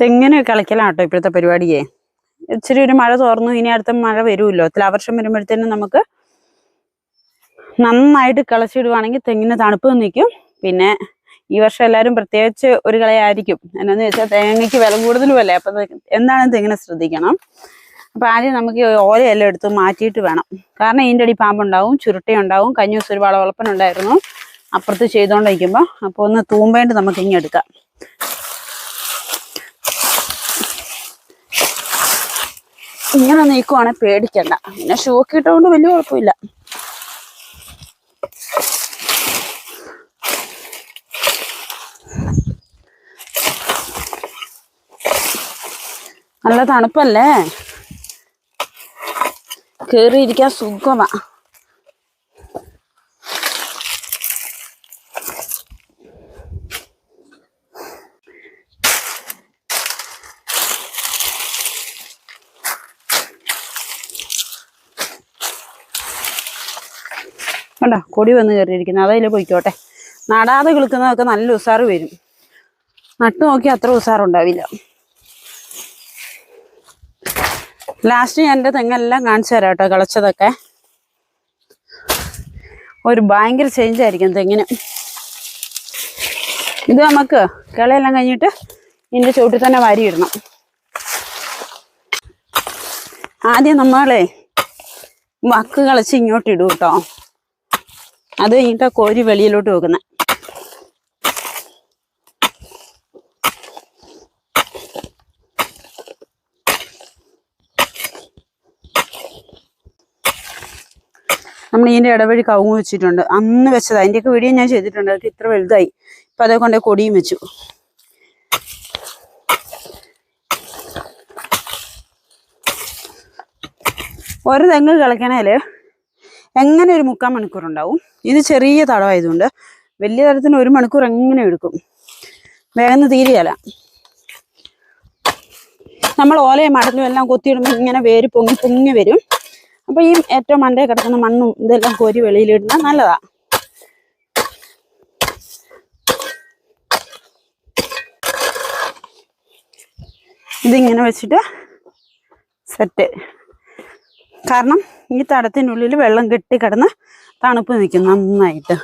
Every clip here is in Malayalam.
തെങ്ങിന് കളിക്കലാട്ടോ ഇപ്പോഴത്തെ പരിപാടിയെ? ഇച്ചിരി ഒരു മഴ തോർന്നു ഇനി അടുത്ത മഴ വരുമല്ലോ. വർഷം വരുമ്പോഴത്തേനും നമുക്ക് നന്നായിട്ട് കിളച്ചിടുവാണെങ്കിൽ തെങ്ങിന് തണുപ്പ് നിൽക്കും. പിന്നെ ഈ വർഷം എല്ലാവരും പ്രത്യേകിച്ച് ഒരു കളയായിരിക്കും. എന്നാന്ന് വെച്ചാൽ തേങ്ങയ്ക്ക് വില കൂടുതലും അല്ലേ അപ്പം എന്താണെന്ന് തെങ്ങിനെ ശ്രദ്ധിക്കണം? അപ്പം ആദ്യം നമുക്ക് ഓലയെല്ലാം എടുത്ത് മാറ്റിയിട്ട് വേണം. കാരണം ഇതിന്റെ അടി പാമ്പുണ്ടാവും ചുരുട്ടയുണ്ടാവും. കഴിഞ്ഞ ദിവസം ഒരു വളവളപ്പനുണ്ടായിരുന്നു അപ്പുറത്ത് ചെയ്തുകൊണ്ടിരിക്കുമ്പോൾ അപ്പോൾ ഒന്ന് തൂമ്പേണ്ട് നമുക്ക് ഇങ്ങനെ ഇങ്ങനെ നീക്കുവാണെങ്കിൽ പേടിക്കണ്ട. പിന്നെ ഷോക്ക് ഇട്ടുകൊണ്ട് വലിയ കുഴപ്പമില്ല. നല്ല തണുപ്പല്ലേ? കേറിയിരിക്കാൻ സുഖമാ. കണ്ടോ? കൊടി വന്ന് കയറിയിരിക്കുന്നത് അതതിൽ പൊയ്ക്കോട്ടെ. നടാതെ കിളിക്കുന്നതൊക്കെ നല്ല ഉസാറ് വരും. നട്ടു നോക്കി അത്ര ഉസാറുണ്ടാവില്ല. ലാസ്റ്റ് ഞാൻ എന്റെ തെങ്ങെല്ലാം കാണിച്ചു തരാം കേട്ടോ കിളച്ചതൊക്കെ. ഒരു ഭയങ്കര ചേഞ്ച് ആയിരിക്കും തെങ്ങിന്. ഇത് നമുക്ക് കിളയെല്ലാം കഴിഞ്ഞിട്ട് ഇതിന്റെ ചുവട്ടിൽ തന്നെ വാരിയിടണം ആദ്യം നമ്മളെ വക്ക് കളിച്ച് ഇങ്ങോട്ട് കേട്ടോ. അത് കഴിഞ്ഞിട്ട് കോരി വെളിയിലോട്ട് വെക്കുന്നത് നമ്മൾ ഇതിന്റെ ഇടവഴി കവുങ്ങ് വെച്ചിട്ടുണ്ട്. അന്ന് വെച്ചത്. അതിന്റെയൊക്കെ വീഡിയോ ഞാൻ ചെയ്തിട്ടുണ്ട്. അതൊക്കെ ഇത്ര വലുതായി. ഇപ്പൊ അതേ കൊണ്ട് കൊടിയും വെച്ചു. ഒരു തെങ്ങ് കിളക്കണേൽ എങ്ങനെ ഒരു മുക്കാൽ മണിക്കൂർ ഉണ്ടാവും? ഇത് ചെറിയ തടമായതുകൊണ്ട് വലിയ തരത്തിന് ഒരു മണിക്കൂർ എങ്ങനെ എടുക്കും? വേഗം തീരെയല്ല നമ്മൾ ഓലയും മടലും എല്ലാം കൊത്തിയിടുമ്പോൾ ഇങ്ങനെ വേര് പൊങ്ങി പൊങ്ങി വരും. അപ്പോൾ ഈ ഏറ്റവും മണ്ടേ കിടക്കുന്ന മണ്ണും ഇതെല്ലാം കോരി വെളിയിലിടുന്ന നല്ലതാണ് ഇതിങ്ങനെ വെച്ചിട്ട് സെറ്റ് കാരണം ഈ തടത്തിനുള്ളിൽ വെള്ളം കെട്ടി കിടന്ന് തണുപ്പ് നിൽക്കും നന്നായിട്ട്.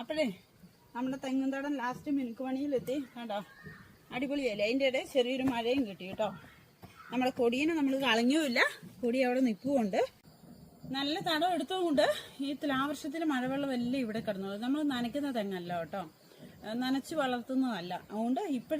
അപ്പോഴേ നമ്മുടെ തെങ്ങും തടം ലാസ്റ്റ് മിനുക്ക് പണിയിലെത്തി. കണ്ടോ? അടിപൊളിയല്ലേ? അതിന്റെ ഇടയിൽ ചെറിയൊരു മഴയും കിട്ടി കേട്ടോ. നമ്മുടെ കൊടിയിനെ നമ്മൾ കളഞ്ഞുമില്ല. കൊടി അവിടെ നിൽക്കുമുണ്ട് നല്ല തടം എടുത്തുകൊണ്ട് ഈ തുലാവർഷത്തിൽ മഴവെള്ളം എല്ലാം ഇവിടെ കിടന്നുള്ളൂ നമ്മൾ നനയ്ക്കുന്ന തെങ്ങല്ല കേട്ടോ. നനച്ച് വളർത്തുന്നതല്ല. അതുകൊണ്ട് ഇപ്പോഴത്തെ